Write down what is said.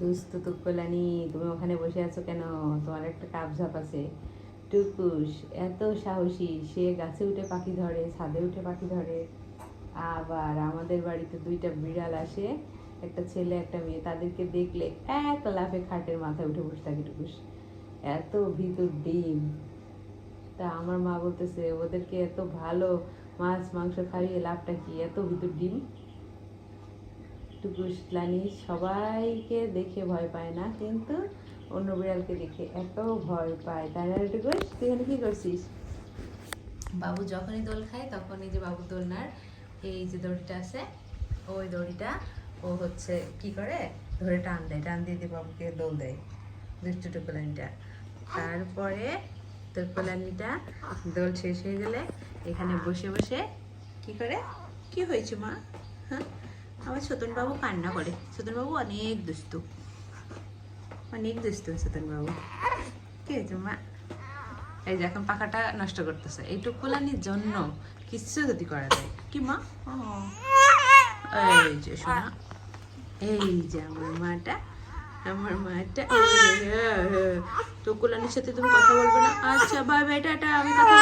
দুস্থ তুক্কলানি, তুমি ওখানে বসে আছো কেন? তোমার একটা কাপ ঝাপ আছে। টুকুস, এত সাহসী, সে গাছে উঠে পাখি ধরে, ছাদে উঠে পাখি ধরে। আবার আমাদের বাড়িতে দুইটা বিড়াল আসে, একটা ছেলে, একটা মেয়ে। তাদেরকে দেখলে এক লাফে খাটের মাথায় উঠে বসে থাকে টুকুস। এত ভিতর ডিম। তা আমার মা বলতেছে, ওদেরকে এত ভালো মাছ, মাংস খাইয়ে লাভটা কি? এত ভিতর ডিম? টুকুস লানি সবাইকে দেখে ভয় পায় না, কিন্তু অন্য বিড়ালকে দেখে এত ভয় পায়। তাই না রে টুকুস তুই এখানে কি করছিস? বাবু যখনই দোল খায় তখন এই যে বাবু দোলনার এই যে দড়িটা আছে, ওই দড়িটা ও হচ্ছে কি করে? ধরে টান দেয়, টান দিয়ে দিয়ে বাবুকে দোল দেয় দুষ্টু টুকুলানিটা তারপরে তোর টুকুলানিটা দোল শেষ হয়ে গেলে এখানে বসে বসে কি করে? কি হয়েছে মা? হ্যাঁ? আমার ছোটন বাবু কান্না করে। ছোটন বাবু অনেক দুষ্টু। অনেক দুষ্টু ছোটন বাবু কি হয়েছে মা? এই যে এখন পাখাটা নষ্ট করতেছে। এই টুকুলানির জন্য কিচ্ছু যদি করা যায়। কি মা? এই যে শোনা। এই যে আমার মাটা আমার মাটা। টুকুলানির সাথে তুমি কথা বলবে না। আচ্ছা বাই বাই, টাটা। আমি কথা